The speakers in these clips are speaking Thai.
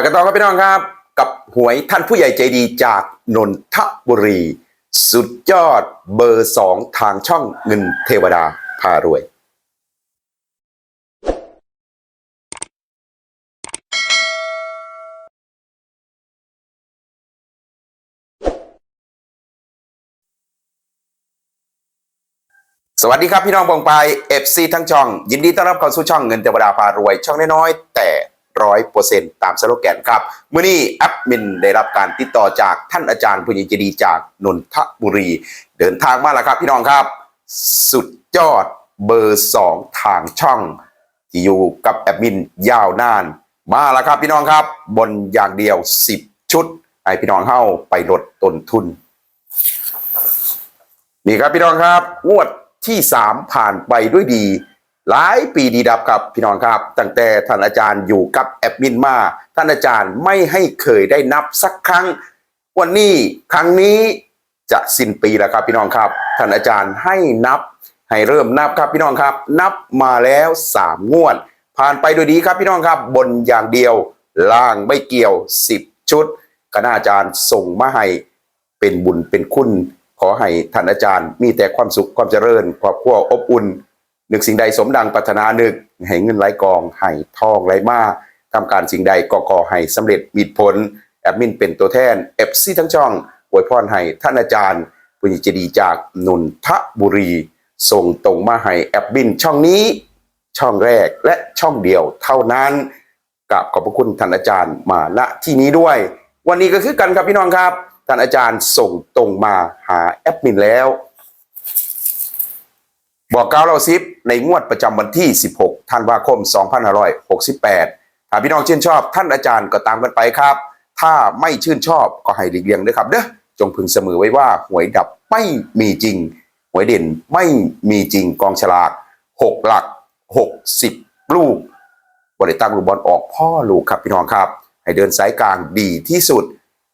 ไปกันต่อครับพี่น้องครับ กับหวยท่านผู้ใหญ่ใจดีจากนนทบุรี สุดยอดเบอร์สองทางช่องเงินเทวดาพารวยสวัสดีครับพี่น้องบองไปเอฟซีทั้งช่อง ยินดีต้อนรับเข้าสู่ช่องเงินเทวดาพารวย ช่องน้อยๆแต่ ร้อยเปอร์เซ็นต์ตามสโลแกนครับเมื่อนี้แอปมินได้รับการติดต่อจากท่านอาจารย์ผู้ใหญ่ใจดีจากนนทบุรี เดินทางมาแล้วครับพี่น้องครับ สุดยอดเบอร์สองทางช่องที่อยู่กับแอดมินยาวนาน มาแล้วครับพี่น้องครับ บนอย่างเดียว 10 ชุดให้พี่น้องเข้าไปลดต้นทุน นี่ครับพี่น้องครับงวดที่สามผ่านไปด้วยดี หลายปีดีดับครับพี่น้องครับ ตั้งแต่ท่านอาจารย์อยู่กับแอดมินมา ท่านอาจารย์ไม่ให้เคยได้นับสักครั้ง วันนี้ครั้งนี้จะสิ้นปีแล้วครับพี่น้องครับ ท่านอาจารย์ให้นับให้เริ่มนับครับพี่น้องครับ นับมาแล้วสามงวด ผ่านไปด้วยดีครับพี่น้องครับ บนอย่างเดียวล่างไม่เกี่ยวสิบชุดคณะอาจารย์ส่งมาให้เป็นบุญเป็นคุณ ขอให้ท่านอาจารย์มีแต่ความสุขความเจริญครอบครัวอบอุ่น นึกสิ่งใดสมดังปรารถนานึกให้เงินไหลกองให้ทองไหลมาทำการสิ่งใดก็ขอให้สำเร็จมีผลแอดมินเป็นตัวแทนเอฟซีทั้งช่องอวยพรให้ท่านอาจารย์ปุญญเจดีจากนนทบุรี ส่งตรงมาให้แอดมินช่องนี้ช่องแรกและช่องเดียวเท่านั้นกับขอบพระคุณท่านอาจารย์มาณที่นี้ด้วย วันนี้ก็คือกันครับพี่น้องครับท่านอาจารย์ส่งตรงมาหาแอดมินแล้ว บอกกล่าวเราซิปในงวดประจำวันที่ 16 ธันวาคม 2568ถ้าพี่น้องชื่นชอบท่านอาจารย์ก็ตามกันไปครับ ถ้าไม่ชื่นชอบก็ให้หลีกเลี่ยงด้วยครับเด้อจงพึงเสมอไว้ว่าหวยดับไม่มีจริง หวยเด่นไม่มีจริงกองฉลาก 6 หลัก 60 ลูกบริตั้งลูกบอลออกพ่อลูกครับพี่น้องครับ ให้เดินสายกลางดีที่สุด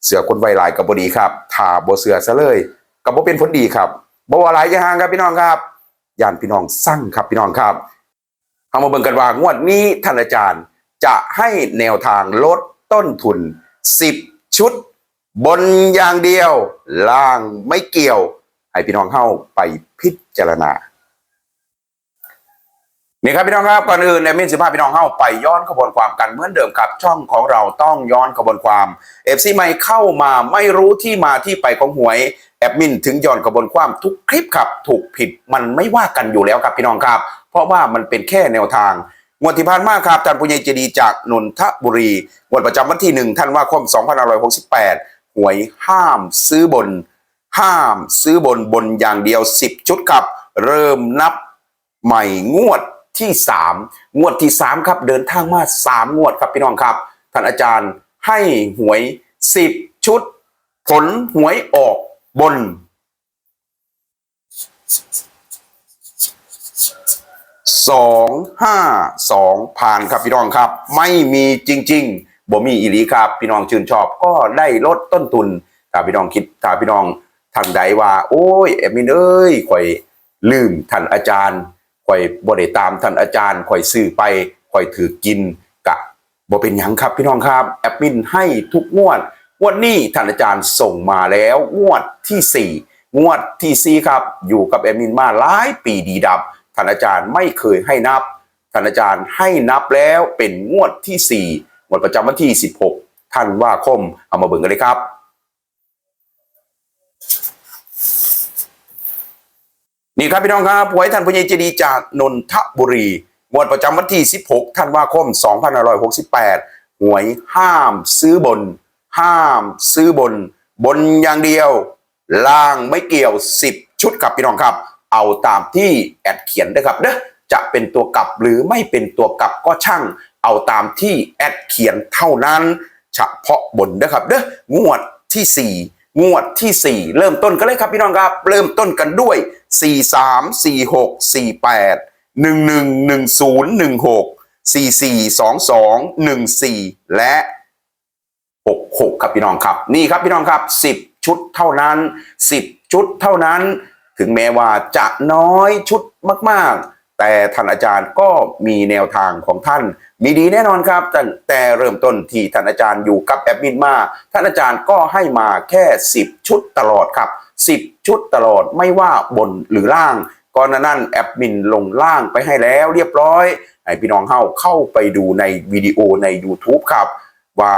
เสือคนไวลายกับบดีครับถ้าบ่เสือซะเลยกับบ่เป็นผลดีครับบ่ว่าหลายจะห่างครับพี่น้องครับ ย่านพี่น้องสั่งครับพี่น้องครับเอามาเบิ่งกันว่างวดนี้ท่านอาจารย์จะให้แนวทางลดต้นทุน 10 ชุด บนอย่างเดียว ล่างไม่เกี่ยว ให้พี่น้องเข้าไปพิจารณา นี่ครับพี่น้องครับก่อนอื่นในมินสิภาพพี่น้องเข้าไปย้อนขบวนความกันเหมือนเดิมครับ ช่องของเราต้องย้อนขบวนความเอฟซีใหม่เข้ามาไม่รู้ที่มาที่ไปของหวยแอดมินถึงย้อนขบวนความทุกคลิปครับถูกผิดมันไม่ว่ากันอยู่แล้วครับพี่น้องครับ เพราะว่ามันเป็นแค่แนวทางงวดที่ผ่านมาครับท่านผู้ใหญ่เจดีจากนนทบุรีงวดประจำวันที่หนึ่งธันวาคม2568 หวยห้ามซื้อบน ห้ามซื้อบนบนอย่างเดียว 10 ชุดครับ เริ่มนับใหม่งวด ที่สามงวดที่สามครับเดินทางมาสามงวดครับพี่น้องครับ ท่านอาจารย์ให้หวยสิบชุด ผลหวยออกบนสองห้าสองผ่านครับพี่น้องครับ ไม่มีจริง ๆบ่มีอีหลีครับ พี่น้องชื่นชอบก็ได้ลดต้นทุนถ้าพี่น้องคิดถ้าพี่น้องทานใดว่า โอ้ยเอมินเอ้ยข่อยลืมท่านอาจารย์ ข่อยบ่ได้ตามท่านอาจารย์ข่อยซื้อไปข่อยถือกินกะบ่เป็นหยังครับพี่น้องครับแอดมินให้ทุกงวดงวดนี้ท่านอาจารย์ส่งมาแล้วงวดที่สี่งวดที่สี่ครับ อยู่กับแอดมินมาหลายปีดีดับท่านอาจารย์ไม่เคยให้นับท่านอาจารย์ให้นับแล้วเป็นงวดที่สี่งวดประจำวันที่ 16ธันว่าคมเอามาเบิ่งกันเลยครับ นี่ครับพี่น้องครับหวยท่านผู้ใหญ่ใจดีจากนนทบุรีงวดประจำวันที่ 16 ธันวาคม 2568 หวยห้ามซื้อบน ห้ามซื้อบน บนอย่างเดียว ล่างไม่เกี่ยว 10 ชุดครับพี่น้องครับ เอาตามที่แอดเขียนนะครับเด้อจะเป็นตัวกลับหรือไม่เป็นตัวกลับก็ช่าง เอาตามที่แอดเขียนเท่านั้น เฉพาะบนนะครับเด้องวดที่ 4 งวดที่ 4 เริ่มต้นกันเลยครับพี่น้องครับ เริ่มต้นกันด้วย 4 3 4 6 4 8 1 1 1 0 1 6 4 4 2 2 1 4 และ 66 ครับพี่น้องครับ นี่ครับพี่น้องครับ 10 ชุดเท่านั้น 10 ชุดเท่านั้น ถึงแม้ว่าจะน้อยชุดมาก แต่ท่านอาจารย์ก็มีแนวทางของท่าน มีดีแน่นอนครับตั้งแต่เริ่มต้นที่ท่านอาจารย์อยู่กับแอดมินมา ท่านอาจารย์ก็ให้มาแค่ 10 ชุดตลอดครับ 10 ชุดตลอดไม่ว่าบนหรือล่างก่อนนั้นแอดมินลงล่างไปให้แล้วเรียบร้อยให้พี่น้องเฮาเข้าไปดูในวิดีโอใน YouTube ครับ ว่า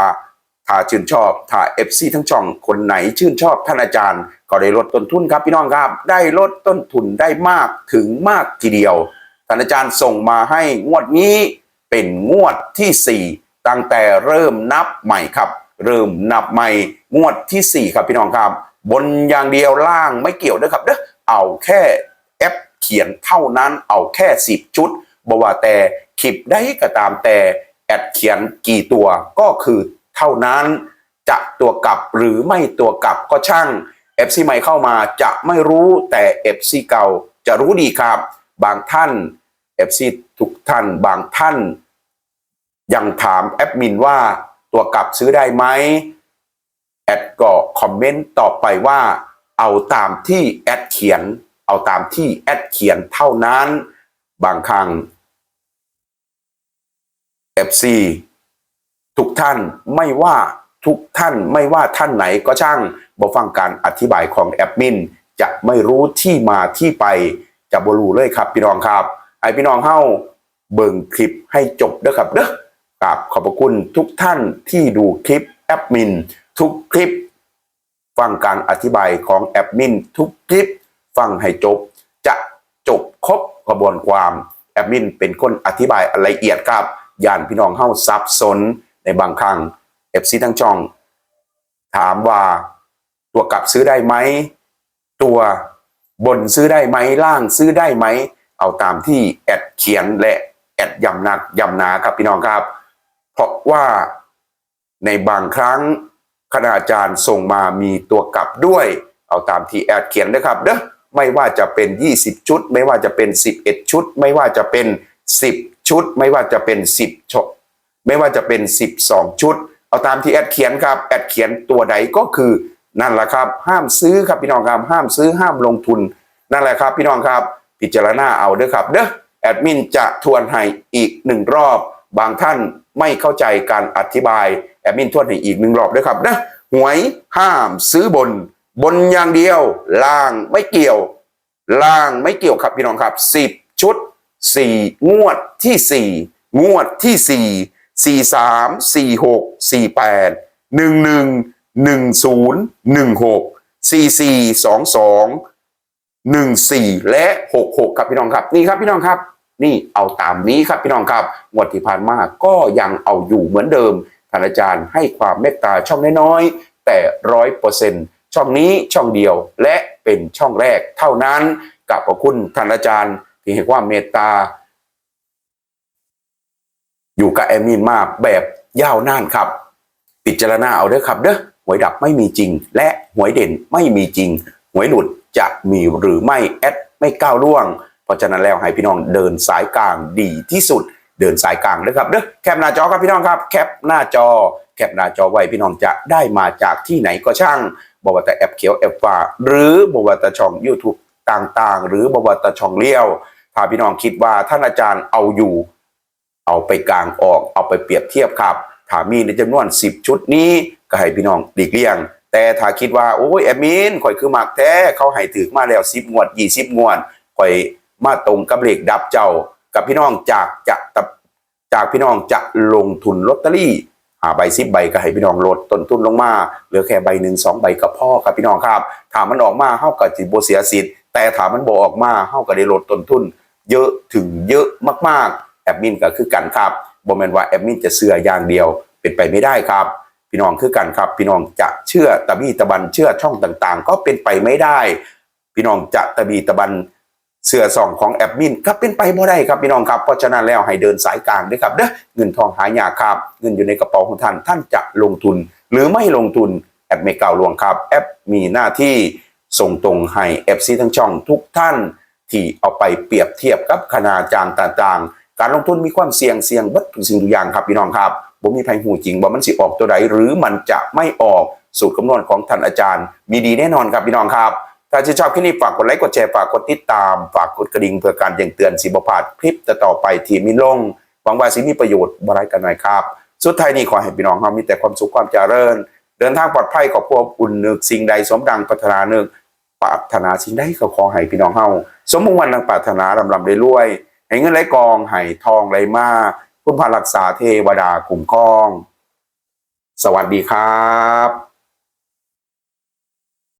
ถ้าชื่นชอบถ้า FC ทั้งช่องคนไหนชื่นชอบท่านอาจารย์ ก็ได้ลดต้นทุนครับพี่น้องครับ ได้ลดต้นทุนได้มากถึงมากทีเดียว ท่านอาจารย์ส่งมาให้งวดนี้เป็นงวดทีสี่ 4 ตั้งแต่เริ่มนับใหม่ครับ เริ่มนับใหม่งวดทีสี่ 4 ครับพี่น้องครับ บนอย่างเดียวล่างไม่เกี่ยวนะครับเด้อเอาแค่แอปเขียนเท่านั้นเอาแค่ 10 ชุดบว่าแต่คลิปได้ก็ตามแต่แอดเขียนกี่ตัวก็คือเท่านั้นจะตัวกลับหรือไม่ตัวกลับก็ช่าง FC ใหม่เข้ามาจะไม่รู้แต่ FC เก่าจะรู้ดีครับ บางท่าน FC ทุกท่านบางท่าน ยังถามแอดมินว่าตัวกลับซื้อได้ไหมแอดก็คอมเมนต์ตอบไปว่าเอาตามที่แอดเขียน เอาตามที่แอดเขียนเท่านั้น บางครั้ง FC ทุกท่านไม่ว่าทุกท่านไม่ว่าท่านไหนก็ช่างบ่ฟังการอธิบายของแอดมิน จะไม่รู้ที่มาที่ไปจะบรู้เลยครับพี่น้องครับ ไอพี่น้องเฮ้าเบิ่งคลิปให้จบเด้อครับเด้อกับขอบพระคุณทุกท่านที่ดูคลิปแอดมิน ทุกคลิป ฟังการอธิบายของแอดมิน ทุกคลิป ฟังให้จบ จะจบครบกระบวนความแอดมิน เป็นคนอธิบายละเอียดครับย่านพี่น้องเฮ้าซับสนในบางครั้งเอฟซีทั้งช่อง ถามว่าตัวกลับซื้อได้ไหม ตัวบนซื้อได้ไหมล่างซื้อได้ไหม เอาตามที่แอดเขียนและแอดยำหนักยำหนาครับพี่น้องครับ เพราะว่าในบางครั้งคณาจารย์ส่งมามีตัวกลับด้วย เอาตามที่แอดเขียนนะครับเด้อไม่ว่าจะเป็น 20 ชุด ไม่ว่าจะเป็น 11 ชุด ไม่ว่าจะเป็น 10 ชุด ไม่ว่าจะเป็น 10ชุดไม่ว่าจะเป็น 12 ชุด เอาตามที่แอดเขียนครับแอดเขียนตัวใดก็คือนั่นแหละครับ ห้ามซื้อครับพี่น้องครับห้ามซื้อห้ามลงทุน นั่นแหละครับพี่น้องครับ พิจารณาเอาเด้อครับเด้อแอดมินจะทวนให้อีกหนึ่งรอบ บางท่านไม่เข้าใจการอธิบาย แอดมินทวนให้อีกหนึ่งรอบเด้อครับเด้อหวยห้ามซื้อบน บนอย่างเดียว ล่างไม่เกี่ยว ล่างไม่เกี่ยวครับพี่น้องครับสิบชุดสี่งวดที่สี่งวดที่สี่สี่สามสี่หกสี่แปดหนึ่งหนึ่งหนึ่งศูนย์หนึ่งหกสี่สี่สองสอง หนึ่งสี่และหกหกครับพี่น้องครับนี่ครับพี่น้องครับ นี่เอาตามนี้ครับพี่น้องครับงวดที่ผ่านมาก็ยังเอาอยู่เหมือนเดิมท่านอาจารย์ให้ความเมตตาช่องน้อยๆแต่ร้อยเปอร์เซ็นต์ช่องนี้ช่องเดียวและเป็นช่องแรกเท่านั้นกับขอบคุณท่านอาจารย์ที่ให้ความเมตตา อยู่กับแอมมินมาแบบยาวนานครับพิจารณาเอาเด้อครับเด้อหวยดับไม่มีจริง และหวยเด่นไม่มีจริง หวยหลุด จะมีหรือไม่แอดไม่ก้าวล่วง เพราะฉะนั้นแล้วให้พี่น้องเดินสายกลางดีที่สุด เดินสายกลางนะครับเด้อแคปหน้าจอครับพี่น้องครับ แคปหน้าจอ แคปหน้าจอไว้พี่น้องจะได้มาจากที่ไหนก็ช่างบอกว่าแต่แอปเขียวแอปฟ้าหรือบอกว่าแต่ช่อง YouTube ต่างๆ หรือบอกว่าแต่ช่องเลี้ยวถ้าพี่น้องคิดว่าท่านอาจารย์เอาอยู่ เอาไปกลางออกเอาไปเปรียบเทียบครับถ้ามีในจำนวน 10 ชุดนี้ก็ให้พี่น้องหลีกเลี่ยง แต่ถ้าคิดว่าโอ้ยแอดมินข่อยคือมักแท้เขาให้ถือมาแล้ว10งวด20งวดข่อยมาตรงกับเลขดับเจ้ากับพี่น้องจากจะจากพี่น้องจะลงทุนลอตเตอรี่หาใบซิบใบก็ให้พี่น้องลดต้นทุนลงมาเหลือแค่ใบหนึ่งสองใบกับพ่อครับพี่น้องครับถามมันออกมาเฮากับจิบเสียสิทธิ์แต่ถามมันบออกมาเฮาก็ได้ลดต้นทุน เยอะถึงเยอะมากๆแอดมินก็คือกันครับบ่แมนว่าแอดมินจะเชื่ออย่างเดียวเป็นไปไม่ได้ครับ พี่น้องคือกันครับ พี่น้องจะเชื่อตะบีตะบันเชื่อช่องต่างๆ ก็เป็นไปไม่ได้ พี่น้องจะตะบีตะบันเสื้อส่องของแอดมินก็เป็นไปบ่ได้ครับพี่น้องครับเพราะฉะนั้นแล้วให้เดินสายกลางด้วยครับเด้อเงินทองหายากครับ เงินอยู่ในกระเป๋าของท่านท่านจะลงทุน หรือไม่ลงทุนแอปไม่กล่าวลวงครับแอปมีหน้าที่ส่งตรงให้ FC ทั้งช่องทุกท่าน ที่เอาไปเปรียบเทียบกับคณาจารย์ต่างๆ การลงทุนมีความเสี่ยงเสี่ยงเบัดทุสิ่งทุกอย่างครับพี่น้องครับ ผมมีไพ่หูจริงว่ามันสิออกตัวใดหรือมันจะไม่ออกสูตรคำนวณของท่านอาจารย์ มีดีแน่นอนครับพี่น้องครับ ถ้าชื่นชอบคลิปนี้ฝากกดไลค์กดแชร์ฝากกดติดตาม ฝากกดกระดิ่งเพื่อการแจ้งเตือนสิบพลาดคลิปต่อไปที่มีลงหวังว่าสิมีประโยชน์บรายกันหน่อยครับ สุดท้ายนี้ขอให้พี่น้องเรามีแต่ความสุขความเจริญ เดินทางปลอดภัยขอบพวอุ่นนึกสิ่งใดสมดังปรารถนานึกปรารถนาสิ่งใดก็ขอให้พี่น้องเฮาสมมุ่งวันดังปรารถนาลำลำได้รวยให้เงินไหลกองให้ทองไหลมา คุณพารักษาเทวดาคุ้มครอง สวัสดีครับ